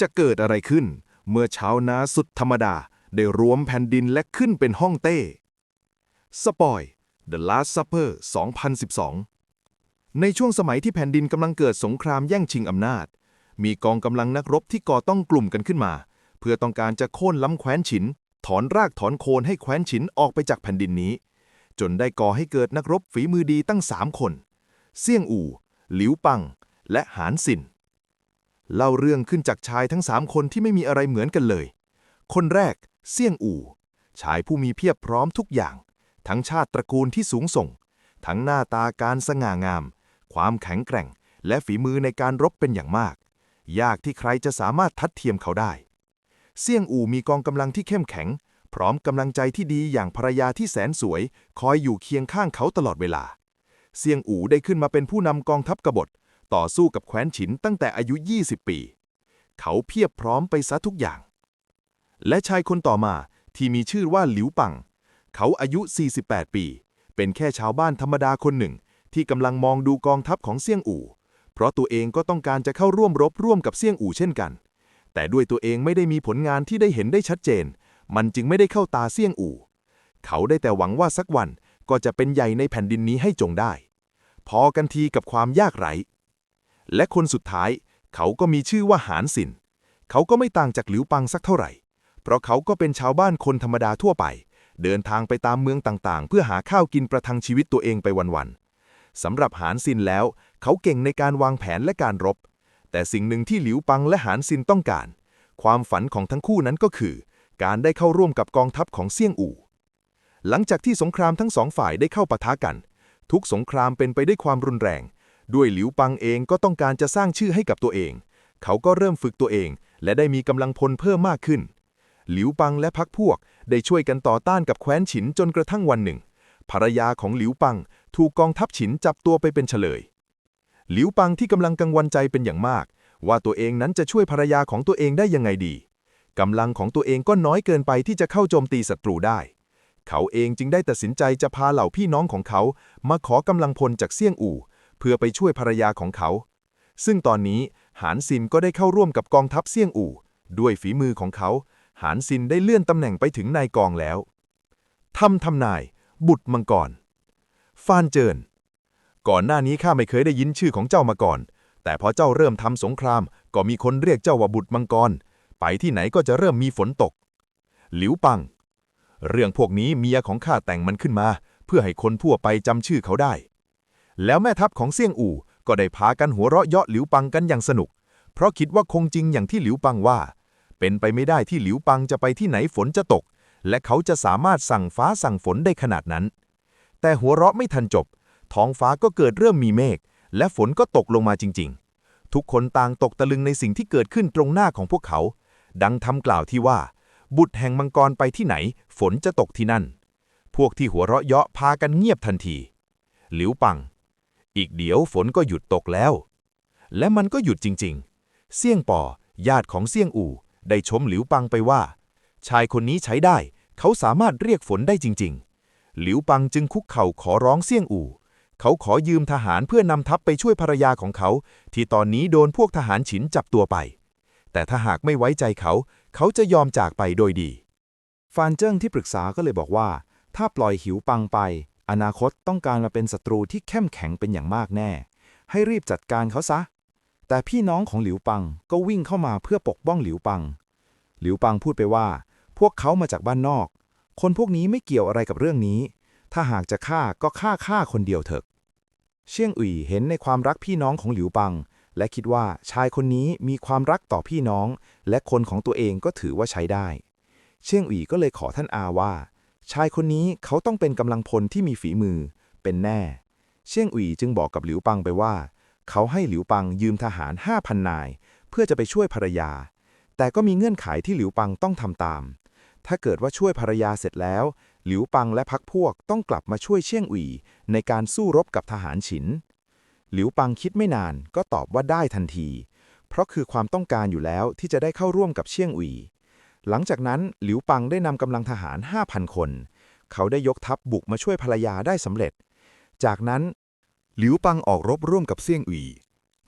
จะเกิดอะไรขึ้น เมื่อชาวนาสุดธรรมดา ได้รวมแผ่นดินและขึ้นเป็นห้องเต้ สปอย The Last Supper 2012 ในช่วงสมัยที่แผ่นดินกำลังเกิดสงครามแย่งชิงอำนาจ มีกองกำลังนักรบที่ก่อต้องกลุ่มกันขึ้นมา เพื่อต้องการจะโค่นล้ำแคว้นฉิน ถอนรากถอนโคนให้แคว้นฉินออกไปจากแผ่นดินนี้ จนได้ก่อให้เกิดนักรบฝีมือดีตั้งสามคน เซี่ยงอู่ หลิวปัง และหานสิน เล่าเรื่องขึ้นจากชายทั้งสามคนที่ไม่มีอะไรเหมือนกันเลย คนแรก เซี่ยงอู่ ชายผู้มีเพียบพร้อมทุกอย่าง ทั้งชาติตระกูลที่สูงส่ง ทั้งหน้าตาการสง่างาม ความแข็งแกร่ง และฝีมือในการรบเป็นอย่างมาก ยากที่ใครจะสามารถทัดเทียมเขาได้ เซี่ยงอู่มีกองกำลังที่เข้มแข็ง พร้อมกำลังใจที่ดีอย่างภรรยาที่แสนสวย คอยอยู่เคียงข้างเขาตลอดเวลา เซี่ยงอู่ได้ขึ้นมาเป็นผู้นำกองทัพกบฏ ต่อสู้กับแคว้นฉินตั้งแต่อายุ 20 ปี เขาเพียบพร้อมไปซะทุกอย่าง และชายคนต่อมาที่มีชื่อว่าหลิวปัง เขาอายุ 48 ปี เป็นแค่ชาวบ้านธรรมดาคนหนึ่ง ที่กำลังมองดูกองทัพของเซี่ยงอู่ เพราะตัวเองก็ต้องการจะเข้าร่วมรบร่วมกับเซี่ยงอู่เช่นกัน แต่ด้วยตัวเองไม่ได้มีผลงานที่ได้เห็นได้ชัดเจน มันจึงไม่ได้เข้าตาเซี่ยงอู่ เขาได้แต่หวังว่าสักวันก็จะเป็นใหญ่ในแผ่นดินนี้ให้จงได้ พอกันทีกับความยากไร้ และคนสุดท้าย เขาก็มีชื่อว่าหานสิน เขาก็ไม่ต่างจากหลิวปังสักเท่าไหร่ เพราะเขาก็เป็นชาวบ้านคนธรรมดาทั่วไป เดินทางไปตามเมืองต่างๆ เพื่อหาข้าวกินประทังชีวิตตัวเองไปวันๆสำหรับหานสินแล้ว เขาเก่งในการวางแผนและการรบ แต่สิ่งหนึ่งที่หลิวปังและหานสินต้องการ ความฝันของทั้งคู่นั้นก็คือ การได้เข้าร่วมกับกองทัพของเซี่ยงอู่หลังจากที่สงครามทั้งสองฝ่ายได้เข้าปะทะกัน ทุกสงครามเป็นไปด้วยความรุนแรง ด้วยหลิวปังเองก็ต้องการจะสร้างชื่อให้กับตัวเอง เขาก็เริ่มฝึกตัวเอง และได้มีกำลังพลเพิ่มมากขึ้น หลิวปังและพักพวกได้ช่วยกันต่อต้านกับแคว้นฉินจนกระทั่งวันหนึ่ง ภรรยาของหลิวปังถูกกองทัพฉินจับตัวไปเป็นเฉลย หลิวปังที่กำลังกังวลใจเป็นอย่างมาก ว่าตัวเองนั้นจะช่วยภรรยาของตัวเองได้ยังไงดีกำลังของตัวเองก็น้อยเกินไปที่จะเข้าโจมตีศัตรูได้ เขาเองจึงได้ตัดสินใจจะพาเหล่าพี่น้องของเขา มาขอกำลังพลจากเซี่ยงอู่ เพื่อไปช่วยภรรยาของเขา ซึ่งตอนนี้หานซินก็ได้เข้าร่วมกับกองทัพเซี่ยงอู่ ด้วยฝีมือของเขา หานซินได้เลื่อนตำแหน่งไปถึงนายกองแล้วทำทำนาย บุตรมังกร ฟานเจิน ก่อนหน้านี้ข้าไม่เคยได้ยินชื่อของเจ้ามาก่อน แต่พอเจ้าเริ่มทำสงคราม ก็มีคนเรียกเจ้าว่าบุตรมังกร ไปที่ไหนก็จะเริ่มมีฝนตก หลิวปัง เรื่องพวกนี้เมียของข้าแต่งมันขึ้นมา เพื่อให้คนทั่วไปจำชื่อเขาได้ แล้วแม่ทัพของเซี่ยงอู่ก็ได้พากันหัวเราะเยาะหลิวปังกันอย่างสนุก เพราะคิดว่าคงจริงอย่างที่หลิวปังว่า เป็นไปไม่ได้ที่หลิวปังจะไปที่ไหนฝนจะตก และเขาจะสามารถสั่งฟ้าสั่งฝนได้ขนาดนั้น แต่หัวเราะไม่ทันจบ ท้องฟ้าก็เกิดเริ่มมีเมฆและฝนก็ตกลงมาจริง ๆ ทุกคนต่างตกตะลึงในสิ่งที่เกิดขึ้นตรงหน้าของพวกเขา ดังทำกล่าวที่ว่า บุตรแห่งมังกรไปที่ไหน ฝนจะตกที่นั่น พวกที่หัวเราะเยาะพากันเงียบทันที หลิวปัง อีกเดี๋ยวฝนก็หยุดตกแล้ว และมันก็หยุดจริงๆเซี่ยงปอญาติของเซี่ยงอู่ ได้ชมหลิวปังไปว่า ชายคนนี้ใช้ได้ เขาสามารถเรียกฝนได้จริง ๆ หลิวปังจึงคุกเข่าขอร้องเซี่ยงอู่ เขาขอยืมทหารเพื่อนำทัพไปช่วยภรรยาของเขา ที่ตอนนี้โดนพวกทหารฉินจับตัวไป แต่ถ้าหากไม่ไว้ใจเขา เขาจะยอมจากไปโดยดี ฟานเจิ้งที่ปรึกษาก็เลยบอกว่า ถ้าปล่อยหิวปังไป อนาคตต้องการมาเป็นศัตรูที่เข้มแข็งเป็นอย่างมากแน่ ให้รีบจัดการเขาซะ แต่พี่น้องของหลิวปังก็วิ่งเข้ามาเพื่อปกป้องหลิวปัง หลิวปังพูดไปว่า พวกเขามาจากบ้านนอก คนพวกนี้ไม่เกี่ยวอะไรกับเรื่องนี้ ถ้าหากจะฆ่าก็ฆ่าฆ่าคนเดียวเถอะ เชี่ยงอุ่ยเห็นในความรักพี่น้องของหลิวปัง และคิดว่าชายคนนี้มีความรักต่อพี่น้อง และคนของตัวเองก็ถือว่าใช้ได้ เชี่ยงอุ่ยก็เลยขอท่านอาว่า ชายคนนี้เขาต้องเป็นกำลังพลที่มีฝีมือ เป็นแน่ เชี่ยงอุ่ยจึงบอกกับหลิวปังไปว่า เขาให้หลิวปังยืมทหาร 5,000 นาย เพื่อจะไปช่วยภรรยา แต่ก็มีเงื่อนไขที่หลิวปังต้องทำตาม ถ้าเกิดว่าช่วยภรรยาเสร็จแล้ว หลิวปังและพักพวกต้องกลับมาช่วยเชี่ยงอุ่ยในการสู้รบกับทหารฉิน หลิวปังคิดไม่นานก็ตอบว่าได้ทันที เพราะคือความต้องการอยู่แล้วที่จะได้เข้าร่วมกับเชี่ยงอุ่ย หลังจากนั้นหลิวปังได้นำกำลังทหาร 5,000 คน เขาได้ยกทัพบุกมาช่วยภรรยาได้สำเร็จ จากนั้น หลิวปังออกรบร่วมกับเซี่ยงอุ๋ย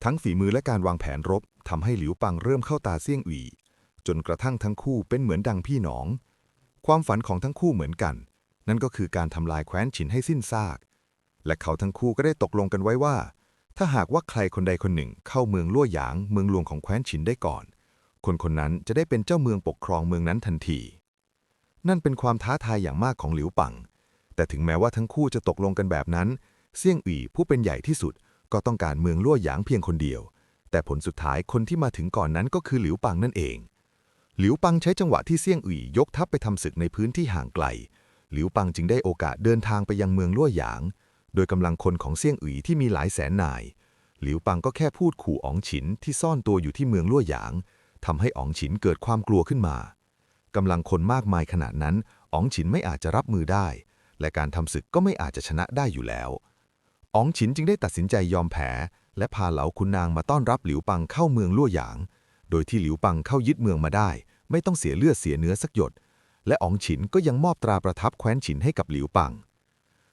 ทั้งฝีมือและการวางแผนรบทำให้หลิวปังเริ่มเข้าตาเซี่ยงอีจนกระทั่งทั้งคู่เป็นเหมือนดังพี่น้อง ความฝันของทั้งคู่เหมือนกัน นั่นก็คือการทำลายแคว้นฉินให้สิ้นซาก และเขาทั้งคู่ก็ได้ตกลงกันไว้ว่า ถ้าหากว่าใครคนใดคนหนึ่งเข้าเมืองลั่วหยางเมืองหลวงของแคว้นฉินได้ก่อน คนคนนั้นจะได้เป็นเจ้าเมืองปกครองเมืองนั้นทันที นั่นเป็นความท้าทายอย่างมากของหลิวปัง แต่ถึงแม้ว่าทั้งคู่จะตกลงกันแบบนั้น เซี่ยงอี่ผู้เป็นใหญ่ที่สุดก็ต้องการเมืองลั่วหยางเพียงคนเดียว แต่ผลสุดท้ายคนที่มาถึงก่อนนั้นก็คือหลิวปังนั่นเอง หลิวปังใช้จังหวะที่เซี่ยงอี่ยกทัพไปทำศึกในพื้นที่ห่างไกล หลิวปังจึงได้โอกาสเดินทางไปยังเมืองลั่วหยาง โดยกำลังคนของเซี่ยงอี่ที่มีหลายแสนนาย หลิวปังก็แค่พูดขู่อ๋องฉินที่ซ่อนตัวอยู่ที่เมืองลั่วหยาง ทำให้อ๋องฉินเกิดความกลัวขึ้นมากำลังคนมากมายขนาดนั้นอ๋องฉินไม่อาจจะรับมือได้ และการทำศึกก็ไม่อาจจะชนะได้อยู่แล้วอ๋องฉินจึงได้ตัดสินใจยอมแพ้และพาเหลาคุณนางมาต้อนรับหลิวปังเข้าเมืองลั่วหยาง โดยที่หลิวปังเข้ายึดเมืองมาได้ ไม่ต้องเสียเลือดเสียเนื้อสักหยด และอ๋องฉินก็ยังมอบตราประทับแคว้นฉินให้กับหลิวปัง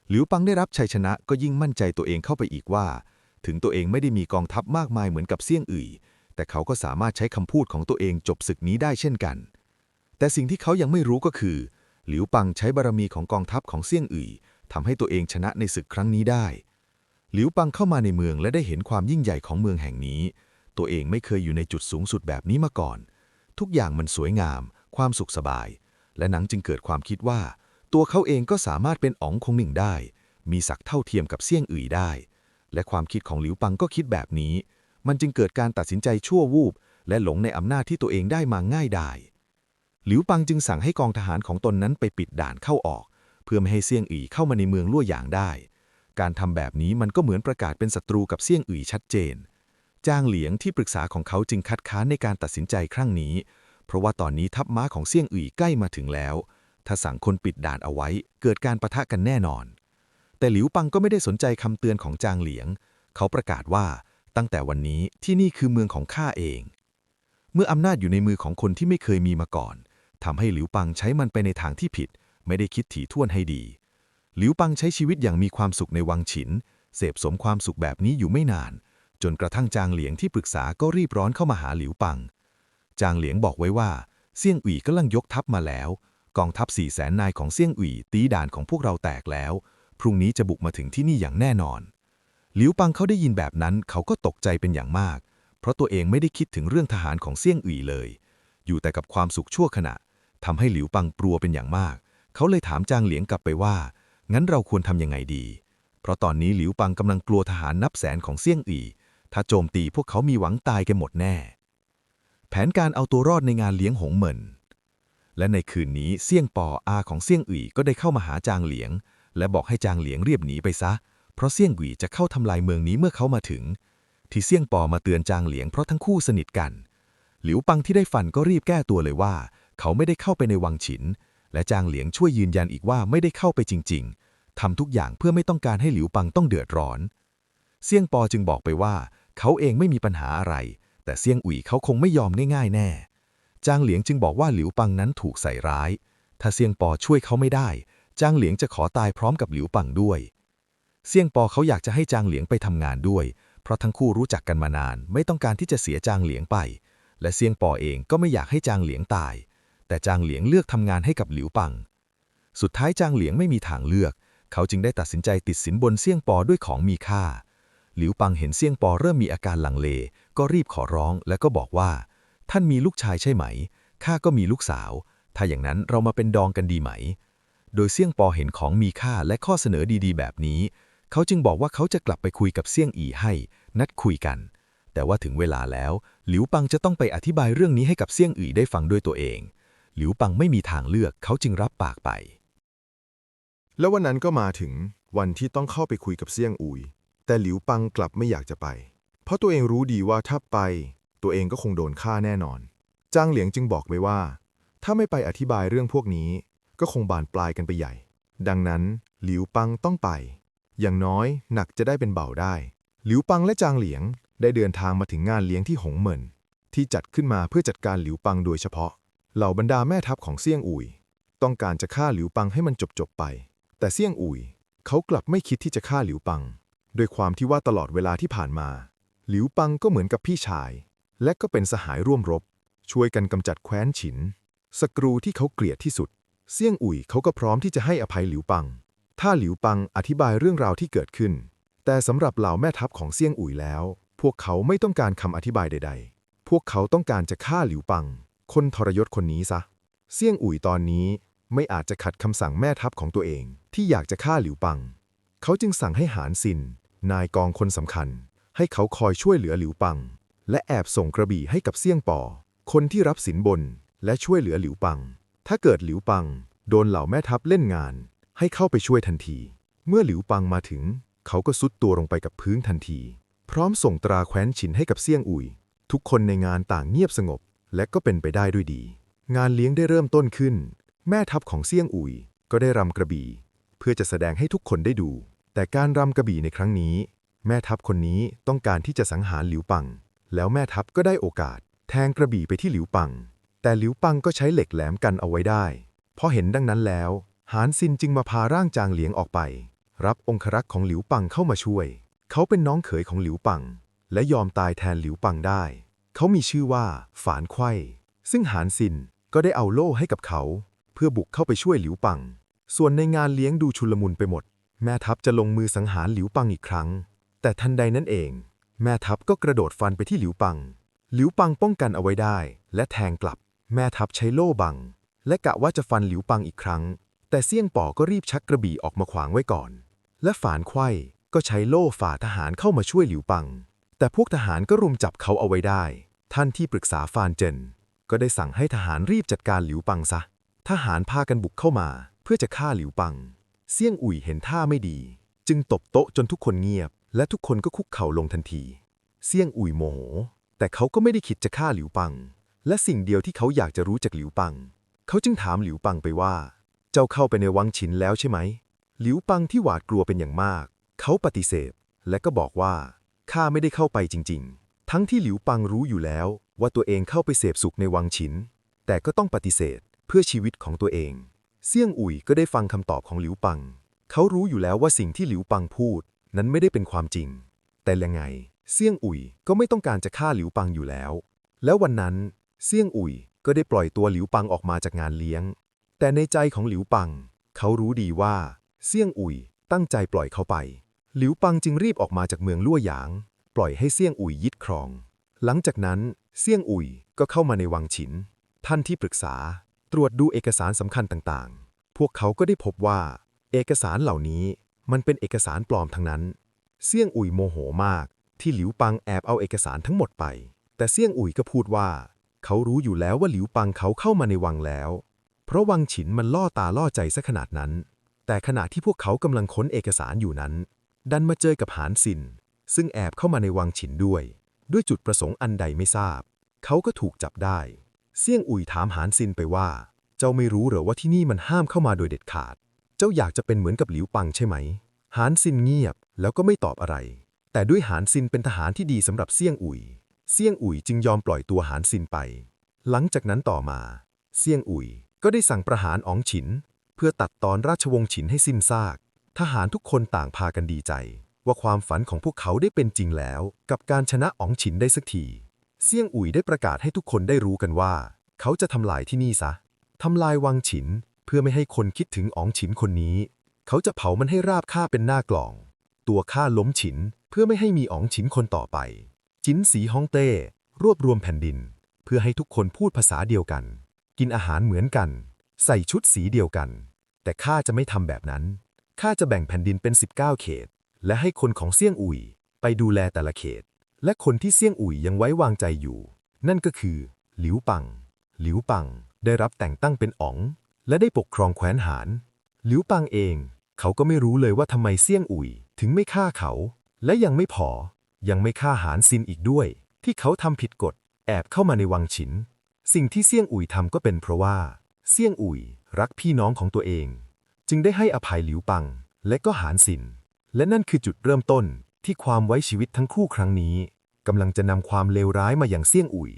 หลิวปังได้รับชัยชนะก็ยิ่งมั่นใจตัวเองเข้าไปอีกว่า ถึงตัวเองไม่ได้มีกองทัพมากมายเหมือนกับเซี่ยงอื่ย แต่เขาก็สามารถใช้คำพูดของตัวเองจบศึกนี้ได้เช่นกัน แต่สิ่งที่เขายังไม่รู้ก็คือ หลิวปังใช้บารมีของกองทัพของเซี่ยงอื่ยทำให้ตัวเองชนะในศึกครั้งนี้ได้ หลิวปังเข้ามาในเมืองและได้เห็นความยิ่งใหญ่ของเมืองแห่งนี้ ตัวเองไม่เคยอยู่ในจุดสูงสุดแบบนี้มาก่อน ทุกอย่างมันสวยงาม ความสุขสบาย และหนังจึงเกิดความคิดว่า ตัวเขาเองก็สามารถเป็นอ๋องคงหนึ่งได้ มีศักดิ์เท่าเทียมกับเซี่ยงอื่ยได้ และความคิดของหลิวปังก็คิดแบบนี้ มันจึงเกิดการตัดสินใจชั่ววูบ และหลงในอำนาจที่ตัวเองได้มาง่ายดาย หลิวปังจึงสั่งให้กองทหารของตนนั้นไปปิดด่านเข้าออก เพื่อไม่ให้เซี่ยงอีเข้ามาในเมืองลั่วหยางได้ การทำแบบนี้มันก็เหมือนประกาศเป็นศัตรูกับเซี่ยงอีชัดเจน จางเหลียงที่ปรึกษาของเขาจึงคัดค้านในการตัดสินใจครั้งนี้ เพราะว่าตอนนี้ทัพม้าของเซี่ยงอีใกล้มาถึงแล้ว ถ้าสั่งคนปิดด่านเอาไว้ เกิดการประทะกันแน่นอน แต่หลิวปังก็ไม่ได้สนใจคำเตือนของจางเหลียง เขาประกาศว่า ตั้งแต่วันนี้ที่นี่คือเมืองของข้าเอง เมื่ออำนาจอยู่ในมือของคนที่ไม่เคยมีมาก่อนทำให้หลิวปังใช้มันไปในทางที่ผิด ไม่ได้คิดถี่ถ้วนให้ดี หลิวปังใช้ชีวิตอย่างมีความสุขในวังฉิน เสพสมความสุขแบบนี้อยู่ไม่นาน จนกระทั่งจางเหลียงที่ปรึกษาก็รีบร้อนเข้ามาหาหลิวปัง จางเหลียงบอกไว้ว่าเซี่ยงอุ่ยกำลังยกทัพมาแล้ว กองทัพสี่แสนนายของเซี่ยงอุ่ยตีด่านของพวกเราแตกแล้ว พรุ่งนี้จะบุกมาถึงที่นี่อย่างแน่นอน หลิวปังเขาได้ยินแบบนั้นเขาก็ตกใจเป็นอย่างมาก เพราะตัวเองไม่ได้คิดถึงเรื่องทหารของเซี่ยงอุ่เลย อยู่แต่กับความสุขชั่วขณะทำให้หลิวปังกลัวเป็นอย่างมาก เขาเลยถามจางเหลียงกลับไปว่า งั้นเราควรทำยังไงดี เพราะตอนนี้หลิวปังกำลังกลัวทหารนับแสนของเซี่ยงอี่ ถ้าโจมตีพวกเขามีหวังตายกันหมดแน่ แผนการเอาตัวรอดในงานเลี้ยงหงเหมินและในคืนนี้เซี่ยงปออาของเซี่ยงอี่ก็ได้เข้ามาหาจางเหลียง และบอกให้จางเหลียงเรียบหนีไปซะเพราะเซี่ยงอีจะเข้าทำลายเมืองนี้เมื่อเขามาถึง ที่เซี่ยงปอมาเตือนจางเหลียงเพราะทั้งคู่สนิทกัน หลิวปังที่ได้ฟันก็รีบแก้ตัวเลยว่า เขาไม่ได้เข้าไปในวังฉิน และจางเหลียงช่วยยืนยันอีกว่าไม่ได้เข้าไปจริง ๆทำทุกอย่างเพื่อไม่ต้องการให้หลิวปังต้องเดือดร้อน เซี่ยงปอจึงบอกไปว่า เขาเองไม่มีปัญหาอะไร แต่เซี่ยงอุ๋ยเขาคงไม่ยอมง่ายๆแน่ จางเหลียงจึงบอกว่าหลิวปังนั้นถูกใส่ร้าย ถ้าเซี่ยงปอช่วยเขาไม่ได้ จางเหลียงจะขอตายพร้อมกับหลิวปังด้วย เซี่ยงปอเขาอยากจะให้จางเหลียงไปทำงานด้วย เพราะทั้งคู่รู้จักกันมานาน ไม่ต้องการที่จะเสียจางเหลียงไป และเซี่ยงปอเองก็ไม่อยากให้จางเหลียงตาย แต่จางเหลียงเลือกทำงานให้กับหลิวปัง สุดท้ายจางเหลียงไม่มีทางเลือก เขาจึงได้ตัดสินใจติดสินบนเซี่ยงปอด้วยของมีค่า หลิวปังเห็นเซี่ยงปอเริ่มมีอาการลังเล ก็รีบขอร้องและก็บอกว่า ท่านมีลูกชายใช่ไหมข้าก็มีลูกสาว ถ้าอย่างนั้นเรามาเป็นดองกันดีไหม โดยเซี่ยงปอเห็นของมีค่าและข้อเสนอดีๆ แบบนี้ เขาจึงบอกว่าเขาจะกลับไปคุยกับเซี่ยงอีให้ นัดคุยกัน แต่ว่าถึงเวลาแล้ว หลิวปังจะต้องไปอธิบายเรื่องนี้ให้กับเซี่ยงอีได้ฟังด้วยตัวเอง หลิวปังไม่มีทางเลือกเขาจึงรับปากไป แล้ววันนั้นก็มาถึงวันที่ต้องเข้าไปคุยกับเซี่ยงอุย แต่หลิวปังกลับไม่อยากจะไป เพราะตัวเองรู้ดีว่าถ้าไป ตัวเองก็คงโดนฆ่าแน่นอน จางเหลียงจึงบอกไว้ว่า ถ้าไม่ไปอธิบายเรื่องพวกนี้ ก็คงบานปลายกันไปใหญ่ ดังนั้นหลิวปังต้องไป อย่างน้อยหนักจะได้เป็นเบาได้ หลิวปังและจางเหลียงได้เดินทางมาถึงงานเลี้ยงที่หงเหมินที่จัดขึ้นมาเพื่อจัดการหลิวปังโดยเฉพาะ เหล่าบรรดาแม่ทัพของเซี่ยงอุย ต้องการจะฆ่าหลิวปังให้มันจบๆไป แต่เซี่ยงอุย เขากลับไม่คิดที่จะฆ่าหลิวปังโดยความที่ว่าตลอดเวลาที่ผ่านมา หลิวปังก็เหมือนกับพี่ชาย และก็เป็นสหายร่วมรบ ช่วยกันกำจัดแคว้นฉินศัตรูที่เขาเกลียดที่สุด เซี่ยงอุ่ยเขาก็พร้อมที่จะให้อภัยหลิวปัง ถ้าหลิวปังอธิบายเรื่องราวที่เกิดขึ้น แต่สำหรับเหล่าแม่ทัพของเซี่ยงอุ่ยแล้ว พวกเขาไม่ต้องการคำอธิบายใด ๆ พวกเขาต้องการจะฆ่าหลิวปัง คนทรยศคนนี้ซะ เซี่ยงอุ่ยตอนนี้ไม่อาจจะขัดคำสั่งแม่ทัพของตัวเอง ที่อยากจะฆ่าหลิวปัง เขาจึงสั่งให้หานซิน นายกองคนสำคัญ ให้เขาคอยช่วยเหลือหลิวปัง และแอบส่งกระบี่ให้กับเซี่ยงป่อ คนที่รับสินบนและช่วยเหลือหลิวปัง ถ้าเกิดหลิวปัง โดนเหล่าแม่ทัพเล่นงาน ให้เข้าไปช่วยทันที เมื่อหลิวปังมาถึง เขาก็ซุดตัวลงไปกับพื้นทันที พร้อมส่งตราแคว้นฉินให้กับเซี่ยงอุย ทุกคนในงานต่างเงียบสงบ และก็เป็นไปได้ด้วยดี งานเลี้ยงได้เริ่มต้นขึ้น แม่ทัพของเซี่ยงอุยก็ได้รำกระบี่ เพื่อจะแสดงให้ทุกคนได้ดู แต่การรำกระบี่ในครั้งนี้ แม่ทัพคนนี้ต้องการที่จะสังหารหลิวปัง แล้วแม่ทัพก็ได้โอกาส แทงกระบี่ไปที่หลิวปัง แต่หลิวปังก็ใช้เหล็กแหลมกันเอาไว้ได้พอเห็นดังนั้นแล้ว หานซินจึงมาพาร่างจางเหลียงออกไป รับองครักษ์ของหลิวปังเข้ามาช่วย เขาเป็นน้องเขยของหลิวปัง และยอมตายแทนหลิวปังได้ เขามีชื่อว่า ฝานไขว้ซึ่งหานซินก็ได้เอาโล่ให้กับเขา เพื่อบุกเข้าไปช่วยหลิวปัง ส่วนในงานเลี้ยงดูชุลมุนไปหมด แม่ทัพจะลงมือสังหารหลิวปังอีกครั้ง แต่ทันใดนั้นเอง แม่ทัพก็กระโดดฟันไปที่หลิวปัง หลิวปังป้องกันเอาไว้ได้ และแทงกลับ แม่ทัพใช้โล่บัง และกะว่าจะฟันหลิวปังอีกครั้ง แต่เซี่ยงป่อก็รีบชักกระบี่ออกมาขวางไว้ก่อน และฝานไขว้ก็ใช้โล่ฝ่าทหารเข้ามาช่วยหลิวปัง แต่พวกทหารก็รุมจับเขาเอาไว้ได้ ท่านที่ปรึกษาฟานเจน ก็ได้สั่งให้ทหารรีบจัดการหลิวปังซะ ทหารพากันบุกเข้ามา เพื่อจะฆ่าหลิวปังเซี่ยงอุ่ยเห็นท่าไม่ดี จึงตบโต๊ะจนทุกคนเงียบ และทุกคนก็คุกเข่าลงทันทีเซี่ยงอุ่ยโมโห แต่เขาก็ไม่ได้คิดจะฆ่าหลิวปัง และสิ่งเดียวที่เขาอยากจะรู้จากหลิวปัง เขาจึงถามหลิวปังไปว่า เจ้าเข้าไปในวังฉินแล้วใช่ไหม หลิวปังที่หวาดกลัวเป็นอย่างมาก เขาปฏิเสธ และก็บอกว่า ข้าไม่ได้เข้าไปจริง ๆ ทั้งที่หลิวปังรู้อยู่แล้ว ว่าตัวเองเข้าไปเสพสุขในวังฉิน แต่ก็ต้องปฏิเสธเพื่อชีวิตของตัวเอง เซี่ยงอุ่ยก็ได้ฟังคำตอบของหลิวปัง เขารู้อยู่แล้วว่าสิ่งที่หลิวปังพูด นั้นไม่ได้เป็นความจริง แต่ยังไง เซี่ยงอุ่ยก็ไม่ต้องการจะฆ่าหลิวปังอยู่แล้ว แล้ววันนั้น เซี่ยงอุ่ยก็ได้ปล่อยตัวหลิวปังออกมาจากงานเลี้ยง แต่ในใจของหลิวปัง เขารู้ดีว่า เซี่ยงอุ่ยตั้งใจปล่อยเขาไป หลิวปังจึงรีบออกมาจากเมืองลั่วหยาง ปล่อยให้เซี่ยงอุ่ยยึดครอง หลังจากนั้นเซี่ยงอุ่ยก็เข้ามาในวังฉิน ท่านที่ปรึกษาตรวจดูเอกสารสำคัญต่างๆ พวกเขาก็ได้พบว่า เอกสารเหล่านี้มันเป็นเอกสารปลอมทั้งนั้น เซี่ยงอุ่ยโมโหมาก ที่หลิวปังแอบเอาเอกสารทั้งหมดไป แต่เซี่ยงอุ่ยก็พูดว่า เขารู้อยู่แล้วว่าหลิวปังเขาเข้ามาในวังแล้ว เพราะวังฉินมันล่อตาล่อใจซะขนาดนั้น แต่ขณะที่พวกเขากำลังค้นเอกสารอยู่นั้น ดันมาเจอกับหานซิน ซึ่งแอบเข้ามาในวังฉินด้วย ด้วยจุดประสงค์อันใดไม่ทราบ เขาก็ถูกจับได้เซี่ยงอุ่ยถามหานซินไปว่า เจ้าไม่รู้เหรอว่าที่นี่มันห้ามเข้ามาโดยเด็ดขาด เจ้าอยากจะเป็นเหมือนกับหลิวปังใช่ไหม หานซินเงียบแล้วก็ไม่ตอบอะไร แต่ด้วยหานซินเป็นทหารที่ดีสำหรับเซี่ยงอุ่ยเซี่ยงอุ่ยจึงยอมปล่อยตัวหานซินไป หลังจากนั้นต่อมาเซี่ยงอุ่ย ก็ได้สั่งประหารอ๋องฉิน เพื่อตัดตอนราชวงศ์ฉินให้สิ้นซาก ทหารทุกคนต่างพากันดีใจ ว่าความฝันของพวกเขาได้เป็นจริงแล้ว กับการชนะอ๋องฉินได้สักทีเซี่ยงอุ่ยได้ประกาศให้ทุกคนได้รู้กันว่า เขาจะทำลายที่นี่ซะทำลายวังฉิน เพื่อไม่ให้คนคิดถึงอ๋องฉินคนนี้ เขาจะเผามันให้ราบค่าเป็นหน้ากล่อง ตัวข้าล้มฉิน เพื่อไม่ให้มีอ๋องฉินคนต่อไป จินสีฮ่องเต้รวบรวมแผ่นดิน เพื่อให้ทุกคนพูดภาษาเดียวกัน กินอาหารเหมือนกัน ใส่ชุดสีเดียวกัน แต่ข้าจะไม่ทำแบบนั้น ข้าจะแบ่งแผ่นดินเป็น 19 เขต และให้คนของเซี่ยงอุ่ยไปดูแลแต่ละเขต และคนที่เซี่ยงอุ่ยยังไว้วางใจอยู่ นั่นก็คือ หลิวปัง หลิวปังได้รับแต่งตั้งเป็นอ๋อง และได้ปกครองแคว้นหาน หลิวปังเอง เขาก็ไม่รู้เลยว่าทำไมเซี่ยงอุ่ยถึงไม่ฆ่าเขา และยังไม่พอ ยังไม่ฆ่าหานซินอีกด้วย ที่เขาทำผิดกฎ แอบเข้ามาในวังฉิน สิ่งที่เซี่ยงอุ่ยทำก็เป็นเพราะว่า เซี่ยงอุ่ยรักพี่น้องของตัวเอง จึงได้ให้อภัยหลิวปัง และก็หานสิน และนั่นคือจุดเริ่มต้นที่ความไว้ชีวิตทั้งคู่ครั้งนี้กำลังจะนำความเลวร้ายมาอย่างเซี่ยงอุ่ย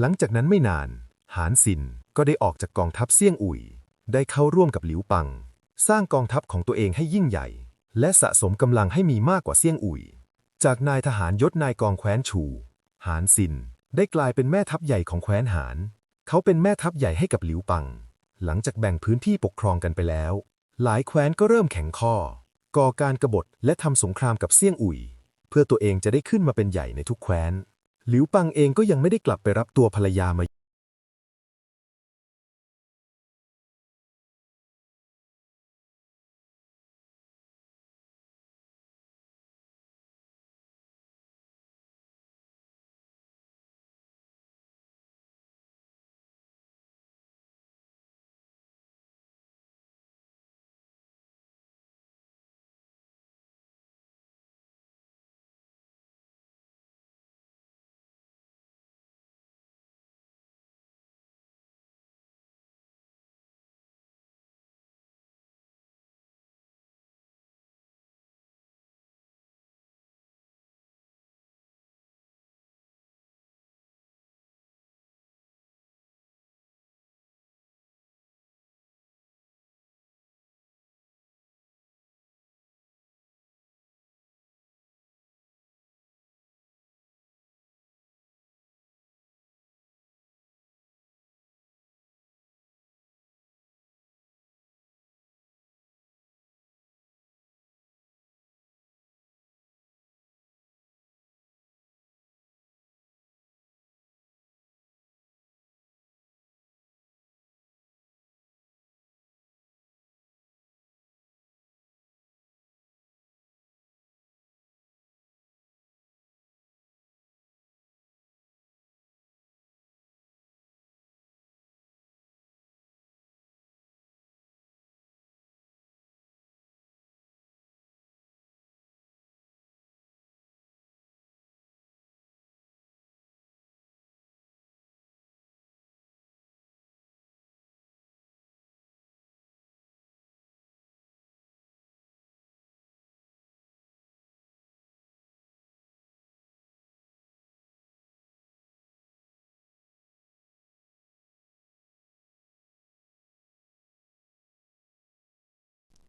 หลังจากนั้นไม่นาน หานสินก็ได้ออกจากกองทัพเซี่ยงอุ่ยได้เข้าร่วมกับหลิวปัง สร้างกองทัพของตัวเองให้ยิ่งใหญ่ และสะสมกำลังให้มีมากกว่าเซี่ยงอุ่ยจากนายทหารยศนายกองแคว้นฉูหานซิน ได้กลายเป็นแม่ทัพใหญ่ของแคว้นหาน เขาเป็นแม่ทัพใหญ่ให้กับหลิวปัง หลังจากแบ่งพื้นที่ปกครองกันไปแล้ว หลายแคว้นก็เริ่มแข็งข้อ ก่อการกบฏและทำสงครามกับเซี่ยงอุ่ยเพื่อตัวเองจะได้ขึ้นมาเป็นใหญ่ในทุกแคว้น หลิวปังเองก็ยังไม่ได้กลับไปรับตัวภรรยามา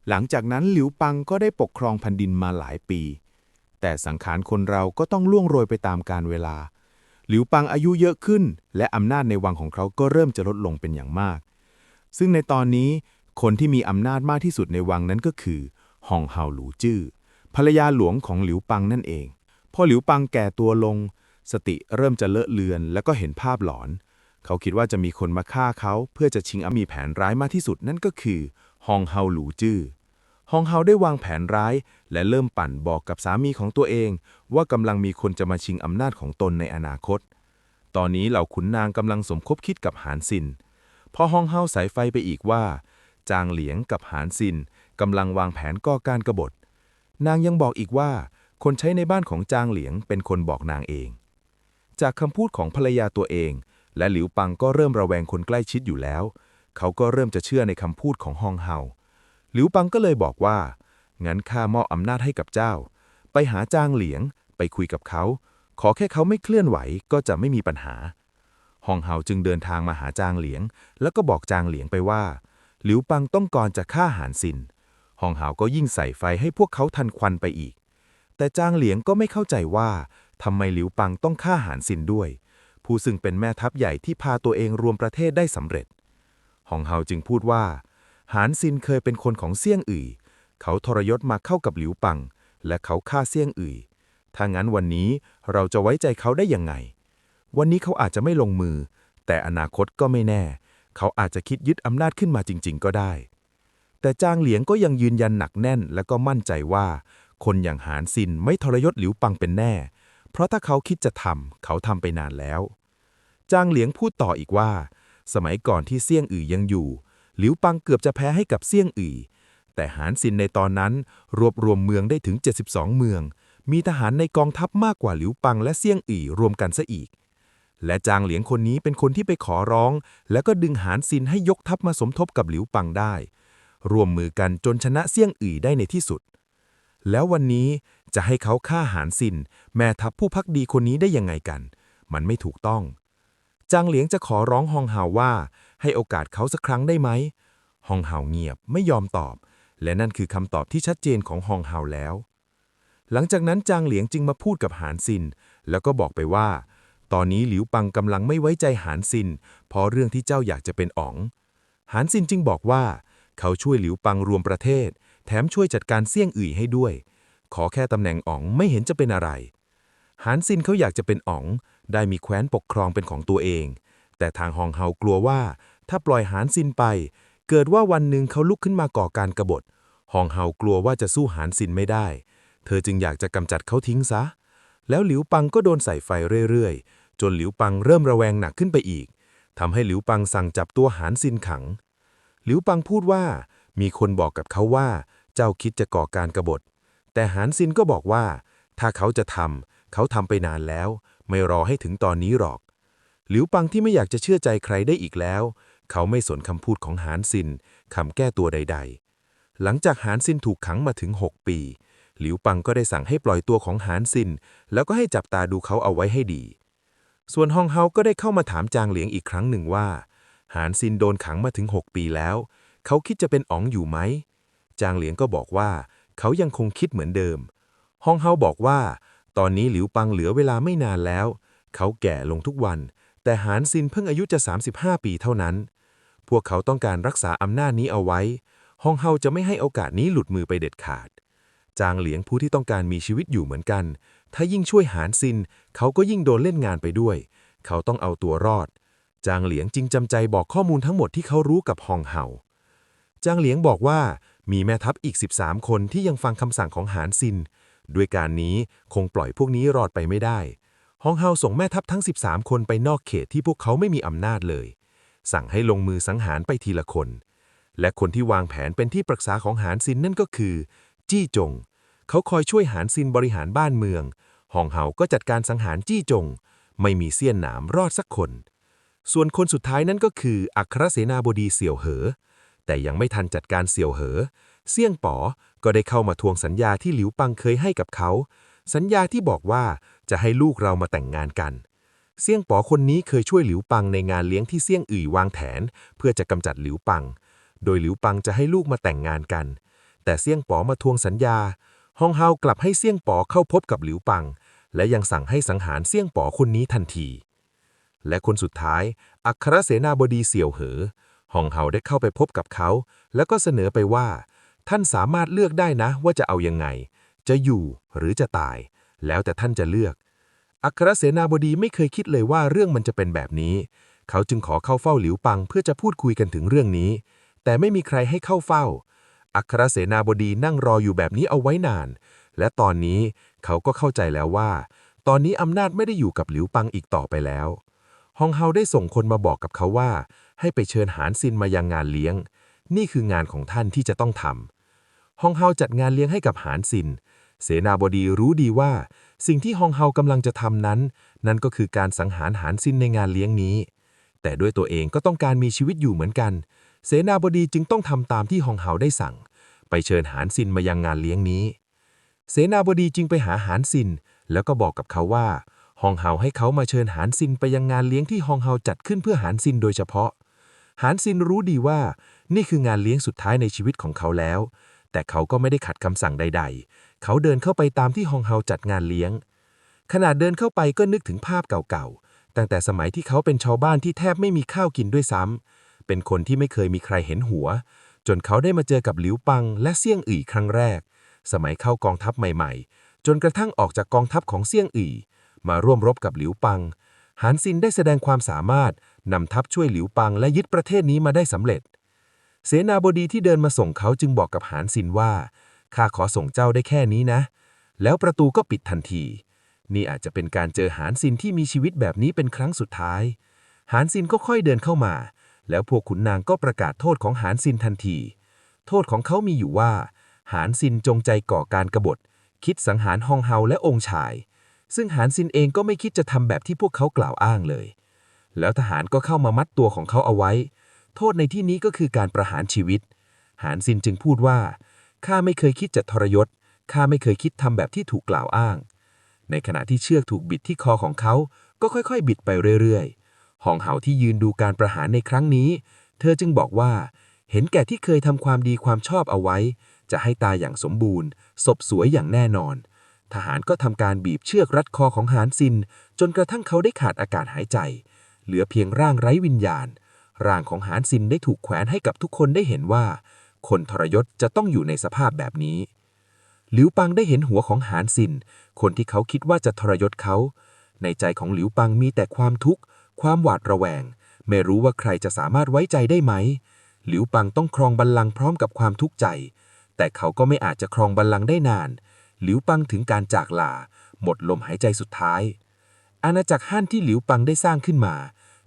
หลังจากนั้นหลิวปังก็ได้ปกครองแผ่นดินมาหลายปี แต่สังขารคนเราก็ต้องล่วงโรยไปตามกาลเวลา หลิวปังอายุเยอะขึ้น และอำนาจในวังของเขาก็เริ่มจะลดลงเป็นอย่างมาก ซึ่งในตอนนี้คนที่มีอำนาจมากที่สุดในวังนั้นก็คือฮองเฮาหลูจื้อภรรยาหลวงของหลิวปังนั่นเอง พอหลิวปังแก่ตัวลง สติเริ่มจะเลอะเลือน แล้วก็เห็นภาพหลอน เขาคิดว่าจะมีคนมาฆ่าเขาเพื่อจะชิงอำมีแผนร้ายมากที่สุดนั่นก็คือ ฮองเฮาหลูจื้อฮองเฮาได้วางแผนร้าย และเริ่มปั่นบอกกับสามีของตัวเอง ว่ากำลังมีคนจะมาชิงอำนาจของตนในอนาคต ตอนนี้เหล่าขุนนางกำลังสมคบคิดกับหานซิน พอฮองเฮาสายไฟไปอีกว่า จางเหลียงกับหานซินกำลังวางแผนก่อการกบฏ นางยังบอกอีกว่า คนใช้ในบ้านของจางเหลียงเป็นคนบอกนางเอง จากคำพูดของภรรยาตัวเอง และหลิวปังก็เริ่มระแวงคนใกล้ชิดอยู่แล้ว เขาก็เริ่มจะเชื่อในคำพูดของฮองเฮาหลิวปังก็เลยบอกว่า งั้นข้ามอบอำนาจให้กับเจ้า ไปหาจางเหลียง ไปคุยกับเขา ขอแค่เขาไม่เคลื่อนไหวก็จะไม่มีปัญหาฮองเฮาจึงเดินทางมาหาจางเหลียง แล้วก็บอกจางเหลียงไปว่า หลิวปังต้องการจะฆ่าหานซินฮองเฮาก็ยิ่งใส่ไฟให้พวกเขาทันควันไปอีก แต่จางเหลียงก็ไม่เข้าใจว่าทำไมหลิวปังต้องฆ่าหานซินด้วย ผู้ซึ่งเป็นแม่ทัพใหญ่ที่พาตัวเองรวมประเทศได้สำเร็จ ฮองเฮาจึงพูดว่า หานซินเคยเป็นคนของเซี่ยงอื่ย เขาทรยศมาเข้ากับหลิวปัง และเขาฆ่าเซี่ยงอื่ย ถ้างั้นวันนี้เราจะไว้ใจเขาได้ยังไง วันนี้เขาอาจจะไม่ลงมือ แต่อนาคตก็ไม่แน่ เขาอาจจะคิดยึดอำนาจขึ้นมาจริง ๆ ก็ได้ แต่จางเหลียงก็ยังยืนยันหนักแน่นและก็มั่นใจว่า คนอย่างหานซินไม่ทรยศหลิวปังเป็นแน่ เพราะถ้าเขาคิดจะทำเขาทำไปนานแล้ว จางเหลียงพูดต่ออีกว่า สมัยก่อนที่เซี่ยงอื่ยยังอยู่ หลิวปังเกือบจะแพ้ให้กับเซี่ยงอื่แต่หานซินในตอนนั้นรวบรวมเมืองได้ถึง 72 เมือง มีทหารในกองทัพมากกว่าหลิวปังและเซี่ยงอื่รวมกันซะอีก และจางเหลียงคนนี้เป็นคนที่ไปขอร้อง แล้วก็ดึงหานซินให้ยกทัพมาสมทบกับหลิวปังได้ร่วมมือกันจนชนะเซี่ยงอื่ได้ในที่สุด แล้ววันนี้จะให้เขาฆ่าหานซิน แม่ทัพผู้พักดีคนนี้ได้ยังไงกัน มันไม่ถูกต้อง จางเหลียงจะขอร้องฮองเฮาว่า ให้โอกาสเขาสักครั้งได้ไหมฮองเฮาเงียบไม่ยอมตอบ และนั่นคือคำตอบที่ชัดเจนของฮองเฮาแล้ว หลังจากนั้นจางเหลียงจึงมาพูดกับหานซิน แล้วก็บอกไปว่า ตอนนี้หลิวปังกำลังไม่ไว้ใจหานซินเพราะเรื่องที่เจ้าอยากจะเป็นอ๋อง หานซินจึงบอกว่า เขาช่วยหลิวปังรวมประเทศ แถมช่วยจัดการเสี่ยงอื่ยให้ด้วย ขอแค่ตำแหน่งอ๋องไม่เห็นจะเป็นอะไรหานซินเขาอยากจะเป็นอ๋อง ได้มีแคว้นปกครองเป็นของตัวเอง แต่ทางฮองเฮากลัวว่า ถ้าปล่อยหานซินไป เกิดว่าวันหนึ่งเขาลุกขึ้นมาก่อการกบฏฮองเฮากลัวว่าจะสู้หานซินไม่ได้ เธอจึงอยากจะกำจัดเขาทิ้งซะ แล้วหลิวปังก็โดนใส่ไฟเรื่อยๆ จนหลิวปังเริ่มระแวงหนักขึ้นไปอีกทำให้หลิวปังสั่งจับตัวหานซินขัง หลิวปังพูดว่า มีคนบอกกับเขาว่า เจ้าคิดจะก่อการกบฏ แต่หานซินก็บอกว่า ถ้าเขาจะทำเขาทำไปนานแล้ว ไม่รอให้ถึงตอนนี้หรอก หลิวปังที่ไม่อยากจะเชื่อใจใครได้อีกแล้ว เขาไม่สนคำพูดของหานซินคำแก้ตัวใด ๆ หลังจากหานซินถูกขังมาถึง 6 ปี หลิวปังก็ได้สั่งให้ปล่อยตัวของหานซิน แล้วก็ให้จับตาดูเขาเอาไว้ให้ดี ส่วนฮองเฮาก็ได้เข้ามาถามจางเหลียงอีกครั้งหนึ่งว่า หานซินโดนขังมาถึง 6 ปีแล้ว เขาคิดจะเป็นอ๋องอยู่ไหม จางเหลียงก็บอกว่า เขายังคงคิดเหมือนเดิม ฮองเฮาบอกว่า ตอนนี้หลิวปังเหลือเวลาไม่นานแล้ว เขาแก่ลงทุกวัน แต่หานซินเพิ่งอายุจะ 35 ปีเท่านั้น พวกเขาต้องการรักษาอำนาจนี้เอาไว้ ฮองเฮาจะไม่ให้โอกาสนี้หลุดมือไปเด็ดขาด จางเหลียงผู้ที่ต้องการมีชีวิตอยู่เหมือนกัน ถ้ายิ่งช่วยหานซิน เขาก็ยิ่งโดนเล่นงานไปด้วย เขาต้องเอาตัวรอด จางเหลียงจึงจำใจบอกข้อมูลทั้งหมดที่เขารู้กับฮองเฮาจางเหลียงบอกว่ามีแม่ทัพอีก 13 คนที่ยังฟังคำสั่งของหานซิน ด้วยการนี้คงปล่อยพวกนี้รอดไปไม่ได้ ฮองเฮาส่งแม่ทัพทั้ง 13 คนไปนอกเขตที่พวกเขาไม่มีอำนาจเลย สั่งให้ลงมือสังหารไปทีละคน และคนที่วางแผนเป็นที่ปรึกษาของหานซินนั่นก็คือ จี้จง เขาคอยช่วยหานซินบริหารบ้านเมือง ฮองเฮาก็จัดการสังหารจี้จง ไม่มีเสี้ยนหนามรอดสักคน ส่วนคนสุดท้ายนั่นก็คือ อัครเสนาบดีเสี่ยวเหอ แต่ยังไม่ทันจัดการเสี่ยวเหอ เสี่ยงป๋อ ก็ได้เข้ามาทวงสัญญาที่หลิวปังเคยให้กับเขา สัญญาที่บอกว่าจะให้ลูกเรามาแต่งงานกันเสี่ยงป๋อคนนี้เคยช่วยหลิวปังในงานเลี้ยงที่เสี่ยงอื่ยวางแผน เพื่อจะกำจัดหลิวปัง โดยหลิวปังจะให้ลูกมาแต่งงานกัน แต่เสี่ยงป๋อมาทวงสัญญาฮองเฮากลับให้เสี่ยงป๋อเข้าพบกับหลิวปัง และยังสั่งให้สังหารเสี่ยงป๋อคนนี้ทันที และคนสุดท้าย อัครเสนาบดีเสี่ยวเหอฮองเฮาได้เข้าไปพบกับเขา แล้วก็เสนอไปว่า ท่านสามารถเลือกได้นะว่าจะเอายังไง จะอยู่หรือจะตาย แล้วแต่ท่านจะเลือก อัครเสนาบดีไม่เคยคิดเลยว่าเรื่องมันจะเป็นแบบนี้ เขาจึงขอเข้าเฝ้าหลิวปังเพื่อจะพูดคุยกันถึงเรื่องนี้ แต่ไม่มีใครให้เข้าเฝ้า อัครเสนาบดีนั่งรออยู่แบบนี้เอาไว้นาน และตอนนี้เขาก็เข้าใจแล้วว่า ตอนนี้อำนาจไม่ได้อยู่กับหลิวปังอีกต่อไปแล้ว ฮองเฮาได้ส่งคนมาบอกกับเขาว่า ให้ไปเชิญหานซินมายังงานเลี้ยง นี่คืองานของท่านที่จะต้องทำ ฮองเฮาจัดงานเลี้ยงให้กับหานซิน เสนาบดีรู้ดีว่า สิ่งที่ฮองเฮากำลังจะทำนั้น นั่นก็คือการสังหารหานซินในงานเลี้ยงนี้ แต่ด้วยตัวเองก็ต้องการมีชีวิตอยู่เหมือนกัน เสนาบดีจึงต้องทำตามที่ฮองเฮาได้สั่ง ไปเชิญหานซินมายังงานเลี้ยงนี้ เสนาบดีจึงไปหาหานซิน แล้วก็บอกกับเขาว่าฮองเฮาให้เขามาเชิญหานซินไปยังงานเลี้ยงที่ฮองเฮาจัดขึ้นเพื่อหานซินโดยเฉพาะ หานซินรู้ดีว่า นี่คืองานเลี้ยงสุดท้ายในชีวิตของเขาแล้ว แต่เขาก็ไม่ได้ขัดคำสั่งใด ๆ เขาเดินเข้าไปตามที่ฮองเฮาจัดงานเลี้ยง ขณะเดินเข้าไปก็นึกถึงภาพเก่าๆ ตั้งแต่สมัยที่เขาเป็นชาวบ้านที่แทบไม่มีข้าวกินด้วยซ้ำ เป็นคนที่ไม่เคยมีใครเห็นหัว จนเขาได้มาเจอกับหลิวปังและเซี่ยงอี่ครั้งแรก สมัยเข้ากองทัพใหม่ๆ จนกระทั่งออกจากกองทัพของเซี่ยงอี่ มาร่วมรบกับหลิวปัง หานซินได้แสดงความสามารถนำทัพช่วยหลิวปังและยึดประเทศนี้มาได้สำเร็จ เสนาบดีที่เดินมาส่งเขาจึงบอกกับหานซินว่า ข้าขอส่งเจ้าได้แค่นี้นะ แล้วประตูก็ปิดทันที นี่อาจจะเป็นการเจอหานซินที่มีชีวิตแบบนี้เป็นครั้งสุดท้าย หานซินก็ค่อยเดินเข้ามา แล้วพวกขุนนางก็ประกาศโทษของหานซินทันที โทษของเขามีอยู่ว่า หานซินจงใจก่อการกบฏ คิดสังหารฮองเฮาและองค์ชาย ซึ่งหานซินเองก็ไม่คิดจะทำแบบที่พวกเขากล่าวอ้างเลย แล้วทหารก็เข้ามามัดตัวของเขาเอาไว้ โทษในที่นี้ก็คือการประหารชีวิต หานซินจึงพูดว่า ข้าไม่เคยคิดจะทรยศ ข้าไม่เคยคิดทำแบบที่ถูกกล่าวอ้าง ในขณะที่เชือกถูกบิดที่คอของเขา ก็ค่อยๆ บิดไปเรื่อยๆ หองเห่าที่ยืนดูการประหารในครั้งนี้ เธอจึงบอกว่า เห็นแก่ที่เคยทำความดีความชอบเอาไว้ จะให้ตายอย่างสมบูรณ์ ศพสวยอย่างแน่นอน ทหารก็ทำการบีบเชือกรัดคอของหานซิน จนกระทั่งเขาได้ขาดอากาศหายใจ เหลือเพียงร่างไร้วิญญาณ ร่างของหานซินได้ถูกแขวนให้กับทุกคนได้เห็นว่า คนทรยศจะต้องอยู่ในสภาพแบบนี้ หลิวปังได้เห็นหัวของหานซิน คนที่เขาคิดว่าจะทรยศเขา ในใจของหลิวปังมีแต่ความทุกข์ ความหวาดระแวง ไม่รู้ว่าใครจะสามารถไว้ใจได้ไหม หลิวปังต้องครองบัลลังก์พร้อมกับความทุกข์ใจ แต่เขาก็ไม่อาจจะครองบัลลังก์ได้นาน หลิวปังถึงการจากลา หมดลมหายใจสุดท้าย อาณาจักรฮั่นที่หลิวปังได้สร้างขึ้นมา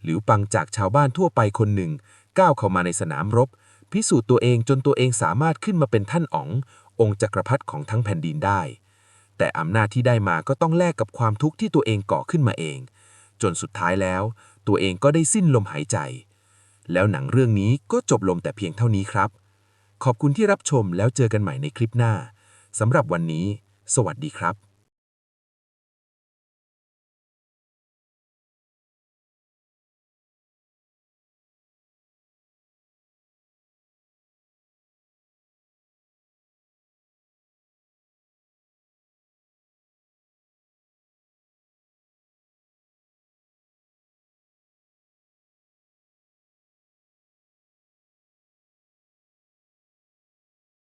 หลิวปังจากชาวบ้านทั่วไปคนหนึ่ง ก้าวเข้ามาในสนามรบ พิสูจน์ตัวเองจนตัวเองสามารถขึ้นมาเป็นท่านอ๋อง องค์จักรพรรดิของทั้งแผ่นดินได้ แต่อำนาจที่ได้มาก็ต้องแลกกับความทุกข์ที่ตัวเองก่อขึ้นมาเอง จนสุดท้ายแล้ว ตัวเองก็ได้สิ้นลมหายใจ แล้วหนังเรื่องนี้ก็จบลงแต่เพียงเท่านี้ครับ ขอบคุณที่รับชมแล้วเจอกันใหม่ในคลิปหน้าสำหรับวันนี้ สวัสดีครับ